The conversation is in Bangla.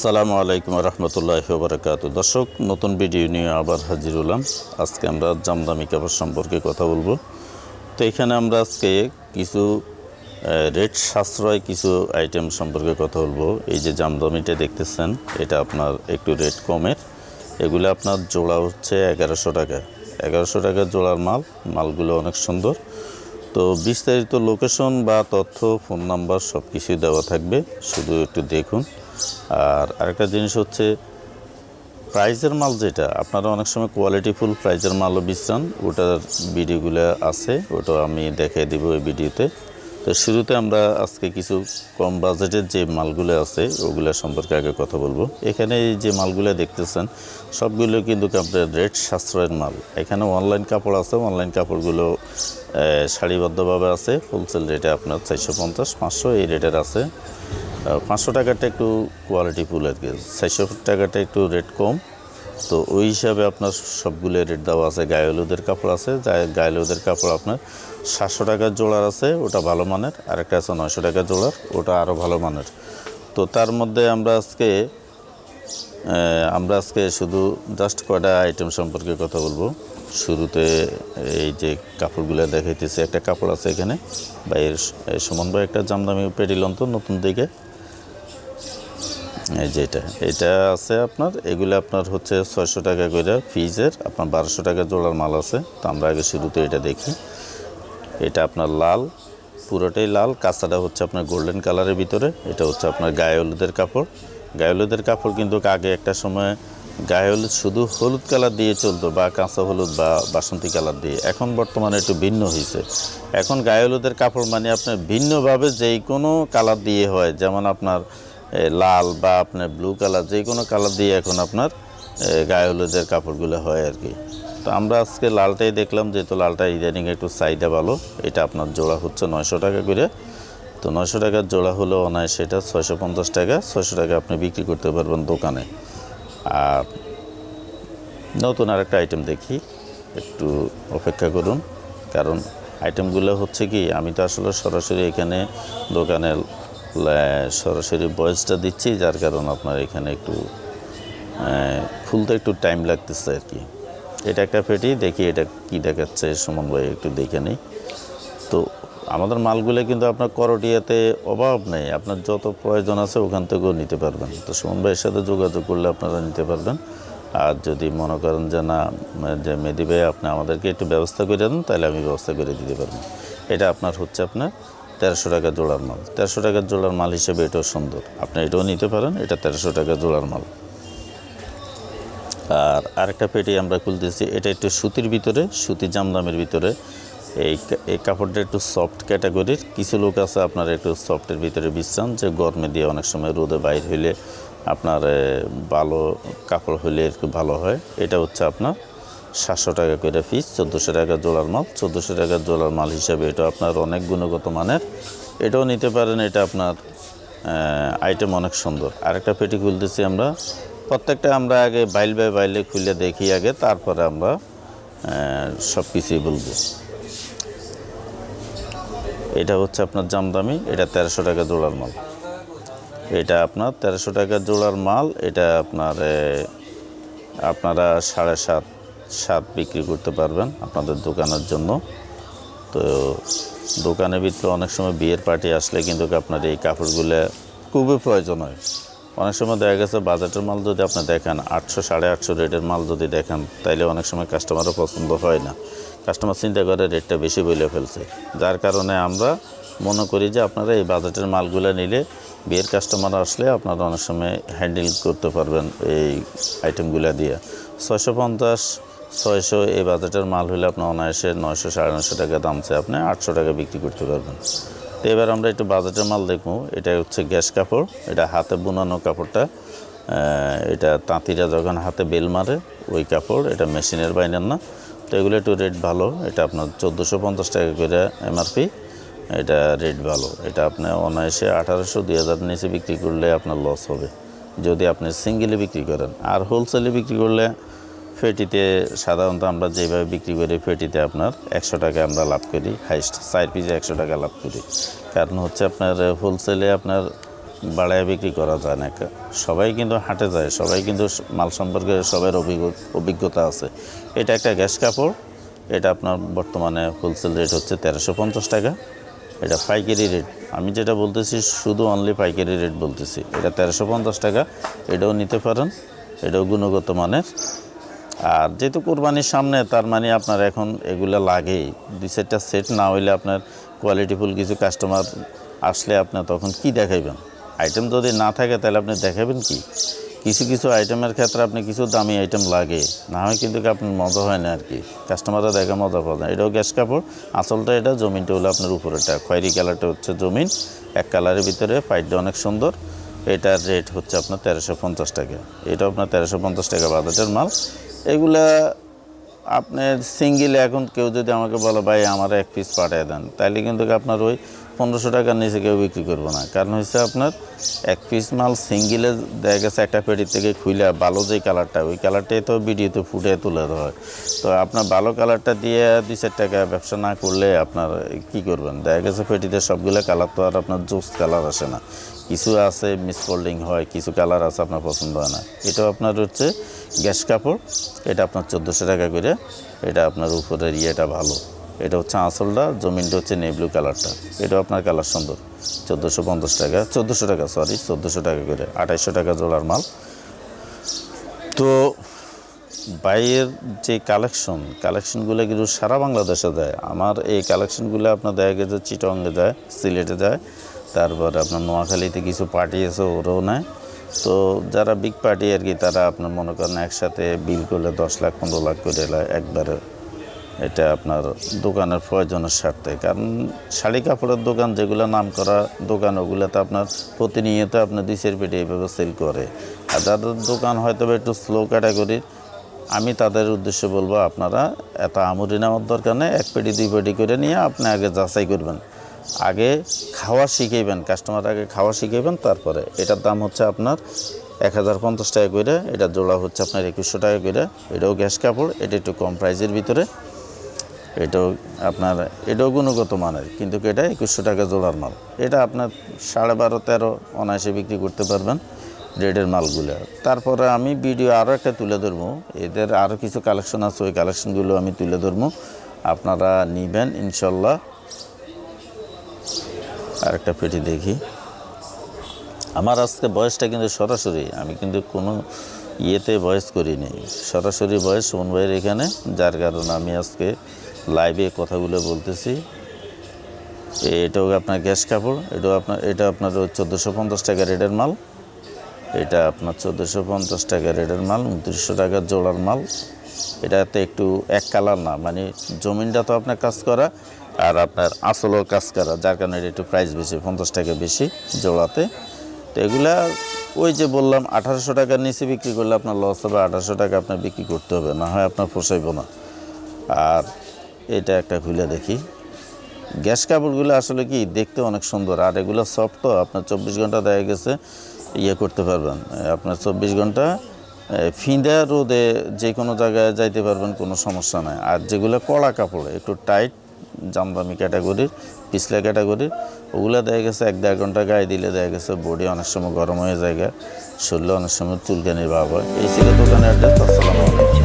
আসসালামু আলাইকুম রহমতুল্লাহ বরকাত দর্শক, নতুন ভিডিও নিয়ে আবার হাজির হলাম। আজকে আমরা জামদামি কাপড় সম্পর্কে কথা বলব। তো এখানে আমরা আজকে কিছু রেট সাশ্রয় কিছু আইটেম সম্পর্কে কথা বলব। এই যে জামদামিটা দেখতেছেন, এটা আপনার একটু রেট কমের। এগুলো আপনার জোড়া হচ্ছে এগারোশো টাকা। এগারোশো টাকা জোড়ার মাল, মালগুলো অনেক সুন্দর। তো বিস্তারিত লোকেশন বা তথ্য ফোন নাম্বার সব কিছুই দেওয়া থাকবে। শুধু একটু দেখুন। আর আরেকটা জিনিস হচ্ছে, প্রাইজের মাল যেটা, আপনারা অনেক সময় কোয়ালিটিফুল প্রাইজের মালও বিশ্রান, ওটার ভিডিওগুলো আছে, ওটা আমি দেখিয়ে দিব ওই ভিডিওতে। তো শুরুতে আমরা আজকে কিছু কম বাজেটের যে মালগুলো আছে, ওগুলো সম্পর্কে আগে কথা বলব। এখানে এই যে মালগুলো দেখতেছেন, সবগুলো কিন্তু আপনার রেট সাশ্রয়ের মাল। এখানে অনলাইন কাপড় আছে অনলাইন কাপড়গুলো সারিবদ্ধভাবে আছে হোলসেল রেটে আপনার চারশো পঞ্চাশ, পাঁচশো, এই রেটের আছে। পাঁচশো টাকাটা একটু কোয়ালিটি ফুল আর কি। চারশো টাকাটা একটু রেট কম। তো ওই হিসাবে আপনার সবগুলো রেট দেওয়া আছে। গায়ে হলুদের কাপড় আছে। গায়ে হলুদের কাপড় আপনার সাতশো টাকার জোড়ার আছে, ওটা ভালো মানের। আর একটা আছে নয়শো টাকার জোড়ার, ওটা আরও ভালো মানের। তো তার মধ্যে আমরা আজকে আমরা আজকে শুধু জাস্ট কয়টা আইটেম সম্পর্কে কথা বলব। শুরুতে এই যে কাপড়গুলো দেখাইতেছে। একটা কাপড় আছে এখানে। বা এর সমন্বয় একটা জামদামি পেটিলন তো নতুন দিকে। এই যে এটা এটা আছে আপনার, এগুলো আপনার হচ্ছে ছয়শো টাকা করে ফিজের আপনার বারোশো টাকা জোড়ার মাল আছে। তো আমরা আগে শুরুতে এটা দেখি। এটা আপনার লাল, পুরোটাই লাল, কাঁচাটা হচ্ছে আপনার গোল্ডেন কালারের ভিতরে। এটা হচ্ছে আপনার গায়ে হলুদের কাপড়। গায়ে হলুদের কাপড় কিন্তু আগে একটা সময় গায়ে হলুদ, শুধু হলুদ কালার দিয়ে চলতো বা কাঁচা হলুদ বা বাসন্তী কালার দিয়ে। এখন বর্তমানে একটু ভিন্ন হয়েছে এখন গায়ে হলুদের কাপড় মানে আপনার ভিন্নভাবে যেই কোনো কালার দিয়ে হয়। যেমন আপনার লাল বা আপনার ব্লু কালার যে কোনো কালার দিয়ে এখন আপনার গায়ে হলুদের কাপড়গুলো হয় আর কি। তো আমরা আজকে লালটাই দেখলাম, যেহেতু লালটা ইদানিং একটু চাহিদা ভালো, এটা আপনার জোড়া হচ্ছে নয়শো টাকা করে। তো নয়শো টাকার জোড়া হলো অনায় সেটা ছয়শো পঞ্চাশ টাকা, ছয়শো টাকা আপনি বিক্রি করতে পারবেন দোকানে। আর নতুন আরেকটা আইটেম দেখি, একটু অপেক্ষা করুন, কারণ আইটেমগুলো হচ্ছে কি, আমি তো আসলে সরাসরি এখানে দোকানে সরাসরি ভয়েসটা দিচ্ছি, যার কারণ আপনার এখানে একটু খুলতে একটু টাইম লাগতেছে আর কি। এটা একটা পেটি, দেখি এটা কি দেখাচ্ছে সুমন ভাই একটু দেখে নিই। তো আমাদের মালগুলো কিন্তু আপনার করটিয়াতে অভাব নেই, আপনার যত প্রয়োজন আছে ওখান থেকেও নিতে পারবেন। তো সুমন ভাইয়ের সাথে যোগাযোগ করলে আপনারা নিতে পারবেন। আর যদি মনে করেন যে না, যে মেদি ভাই, আপনি আমাদেরকে একটু ব্যবস্থা করে দেন, তাহলে আমি ব্যবস্থা করে দিতে পারব। এটা আপনার হচ্ছে আপনার তেরোশো টাকা জোড়ার মাল। তেরোশো টাকার জোড়ার মাল হিসেবে এটাও সুন্দর। আপনি এটাও নিতে পারেন, এটা তেরোশো টাকা জোড়ার মাল। আর আরেকটা পেটি আমরা খুলতেছি, এটা একটু সুতির ভিতরে, সুতি জামদামের ভিতরে। এই এই কাপড়টা একটু সফট ক্যাটাগরির কিছু লোক আছে আপনার একটু সফটের ভিতরে বিশ্রাম যে গরমে দিয়ে অনেক সময় রোদে বাইর হইলে আপনার ভালো কাপড় হইলে একটু ভালো হয়। এটা হচ্ছে আপনার সাতশো টাকা করে পিস চোদ্দোশো টাকা জোড়ার মাল চোদ্দোশো টাকা জোলার মাল হিসাবে এটা আপনার অনেক গুণগত মানের। এটাও নিতে পারেন, এটা আপনার আইটেম অনেক সুন্দর। আরেকটা পেটি খুলতেছি আমরা। প্রত্যেকটা আমরা আগে বাইল বাই বাইলে খুলে দেখি আগে, তারপরে আমরা সব কিছুই বলব। এটা হচ্ছে আপনার জামদামি এটা তেরোশো টাকা জোড়ার মাল এটা আপনার তেরোশো টাকা জোড়ার মাল এটা আপনার আপনারা সাড়ে সাত সাত বিক্রি করতে পারবেন আপনাদের দোকানের জন্য। তো দোকানের ভিতরে অনেক সময় বিয়ের পার্টি আসলে কিন্তু আপনার এই কাপড়গুলো খুবই প্রয়োজন হয়। অনেক সময় দেখা গেছে বাজেটের মাল যদি আপনি দেখেন, আটশো সাড়ে আটশো রেটের মাল যদি দেখেন, তাইলে অনেক সময় কাস্টমারও পছন্দ হয় না। কাস্টমার চিন্তা করে রেটটা বেশি বলে ফেলছে। যার কারণে আমরা মনে করি যে আপনারা এই বাজেটের মালগুলো নিলে বিয়ের কাস্টমার আসলে আপনারা অনেক সময় হ্যান্ডেল করতে পারবেন এই আইটেমগুলো দিয়ে। ছয়শো পঞ্চাশ ছয়শো এই বাজেটের মাল হলে আপনার অনায়াসে নয়শো, সাড়ে নয়শো টাকা দাম চেয়ে আপনি আটশো টাকা বিক্রি করতে পারবেন। তো এবার আমরা একটু বাজেটের মাল দেখব। এটা হচ্ছে গ্যাস কাপড়। এটা হাতে বোনানো কাপড়টা। এটা তাঁতিরা যখন হাতে বেল মারে, ওই কাপড়, এটা মেশিনের বাইনের না। তো এগুলো একটু রেট ভালো। এটা আপনার চোদ্দোশো পঞ্চাশ টাকা করে এমআরপি। এটা রেট ভালো। এটা আপনি অনায়াসে আঠারোশো, দুই হাজার নিচে বিক্রি করলে আপনার লস হবে। যদি আপনি সিঙ্গেলে বিক্রি করেন। আর হোলসেলে বিক্রি করলে ফেটিতে সাধারণত আমরা যেভাবে বিক্রি করি ফেটিতে আপনার একশো টাকা আমরা লাভ করি হাইস্ট চার পিসে একশো টাকা লাভ করি। কারণ হচ্ছে আপনার হোলসেলে আপনার বাড়ায় বিক্রি করা যায় না। সবাই কিন্তু হাটে যায়, সবাই কিন্তু মাল সম্পর্কে সবার অভিজ্ঞ, অভিজ্ঞতা আছে। এটা একটা গ্যাস কাপড়, এটা আপনার বর্তমানে হোলসেল রেট হচ্ছে তেরোশো পঞ্চাশ টাকা। এটা পাইকারি রেট আমি যেটা বলতেছি, শুধু অনলি পাইকারি রেট বলতেছি। এটা তেরোশো পঞ্চাশ টাকা, এটাও নিতে পারেন, এটাও গুণগত মানের। আর যেহেতু কোরবানির সামনে, তার মানে আপনার এখন এগুলো লাগেই। দুই চারটা সেট না হইলে আপনার কোয়ালিটিফুল কিছু কাস্টমার আসলে আপনার তখন কি দেখাইবেন? আইটেম যদি না থাকে, তাহলে আপনি দেখাবেন কি? কিছু কিছু আইটেমের ক্ষেত্রে আপনি কিছু দামি আইটেম লাগে। না হয় কিন্তু আপনার মজা হয় না আর কি? কাস্টমাররা দেখে মজা পাওয়া যায়। এটাও গ্যাস কাপড়। আঁচলটা এটা, জমিনটা হলো আপনার উপরেটা খয়েরি কালারটা হচ্ছে জমিন। এক কালারের ভিতরে পাইটটা অনেক সুন্দর। এটার রেট হচ্ছে আপনার তেরোশো পঞ্চাশ টাকা। এটা আপনার তেরোশো পঞ্চাশ টাকা বাজেটের মাল। এগুলা আপনার সিঙ্গেল এখন কেউ যদি আমাকে বলে, ভাই, আমার এক পিস পাঠিয়ে দেন তাহলে কিন্তু আপনার ওই পনেরোশো টাকার নিচে কেউ বিক্রি করব না। কারণ হচ্ছে আপনার এক পিস মাল সিঙ্গেলে দেখা গেছে একটা পেটি থেকে খুলে ভালো যে কালারটা ওই কালারটাই তো ভিডিওতে ফুটে তুলে দেওয়া হয় তো আপনার ভালো কালারটা দিয়ে দুই চার টাকা ব্যবসা না করলে আপনার কি করবেন? দেখা গেছে পেটিতে সবগুলো কালার তো আর আপনার জোস কালার আসে না। কিছু আছে মিসফোল্ডিং হয়, কিছু কালার আছে আপনার পছন্দ হয় না। এটাও আপনার হচ্ছে গ্যাস কাপড়, এটা আপনার চোদ্দোশো টাকা করে, এটা আপনার উপরের ইয়েটা ভালো। এটা হচ্ছে আঁচলটা, জমিনটা হচ্ছে নেব্লু কালারটা এটাও আপনার কালার সুন্দর। চোদ্দোশো পঞ্চাশ টাকা, চোদ্দোশো টাকা সরি চোদ্দোশো টাকা করে আঠাইশশো টাকা জোলার মাল। তো বাইরের যে কালেকশন কালেকশনগুলো কিন্তু সারা বাংলাদেশে দেয়। আমার এই কালেকশনগুলো আপনার দেখা গেছে চিটংয়ে দেয়, সিলেটে যায় তারপর আপনার নোয়াখালীতে কিছু পার্টি আছে, ওরাও নেয়। তো যারা বিগ পার্টি আর কি, তারা আপনার মনে করেন একসাথে বিল করলে দশ লাখ, পনেরো লাখ করে একবারে এটা আপনার দোকানের প্রয়োজনের স্বার্থে। কারণ শাড়ি কাপড়ের দোকান, যেগুলো নাম করা দোকান, ওগুলোতে আপনার প্রতিনিয়ত আপনার দিশের পেটে এইভাবে সেল করে। আর যাদের দোকান হয়তো একটু স্লো ক্যাটাগরির আমি তাদের উদ্দেশ্যে বলব, আপনারা এত আমুরি নেওয়ার দরকার নেই, এক পেটি, দুই পেটি করে নিয়ে আপনি আগে যাচাই করবেন। আগে খাওয়া শিখাইবেন কাস্টমার আগে খাওয়া শিখাইবেন, তারপরে এটার দাম হচ্ছে আপনার এক হাজার পঞ্চাশ টাকা করে, এটা জোড়া হচ্ছে আপনার একুশশো টাকা করে, এটাও গ্যাস কাপড়, এটা একটু কম প্রাইসের ভিতরে। এটাও আপনার, এটাও গুণগত মানের, কিন্তু এটা একুশশো টাকা জোড়ার মাল। এটা আপনার সাড়ে বারো, তেরো অনায়াসে বিক্রি করতে পারবেন। রেডের মালগুলো। তারপরে আমি ভিডিও আরও একটা তুলে ধরবো। এদের আরও কিছু কালেকশন আছে, ওই কালেকশনগুলো আমি তুলে ধরবো। আপনারা নিবেন, ইনশাল্লাহ। আর একটা পেটি দেখি। আমার আজকে বয়সটা কিন্তু সরাসরি, আমি কিন্তু কোনো ইয়েতে বয়স করিনি সরাসরি বয়স সুমন ভাইয়ের এখানে, যার কারণে আমি আজকে লাইভে কথাগুলো বলতেছি। এটাও আপনার গ্যাস কাপড়, এটাও আপনার, এটা আপনার চোদ্দোশো পঞ্চাশ টাকা রেটের মাল। এটা আপনার চোদ্দোশো পঞ্চাশ টাকা রেটের মাল, উনত্রিশশো টাকার জোড়ার মাল। এটাতে একটু এক কালার না মানে জমিনটা তো আপনার কাজ করা আর আপনার আসলও কাজ করা, যার কারণে এটা একটু প্রাইস বেশি, পঞ্চাশ টাকা বেশি জোড়াতে। তো এগুলা ওই যে বললাম, আঠারোশো টাকার নিচে বিক্রি করলে আপনার লস হবে, আঠারোশো টাকা আপনার বিক্রি করতে হবে, না হয় আপনার পোষাইব না। আর এটা একটা খুলে দেখি। গ্যাস কাপড়গুলো আসলে কি দেখতে অনেক সুন্দর, আর এগুলো সফট তো, আপনার চব্বিশ ঘণ্টা দেখা গেছে। ইয়ে করতে পারবেন। আপনার চব্বিশ ঘণ্টা ফিঁদা, রোদে যে কোনো জায়গায় যাইতে পারবেন, কোনো সমস্যা নাই। আর যেগুলো কড়া কাপড়, একটু টাইট জামদামি ক্যাটাগরির পিছলা ক্যাটাগরির ওগুলো দেখা গেছে এক দেড় ঘণ্টা গায়ে দিলে দেখা গেছে বডি অনেক সময় গরম হয়ে যায় শরীরে অনেক সময় চুলকানির ভাব হয়। এই ছিল দোকানের অ্যাড্রেস আসসালামু আলাইকুম।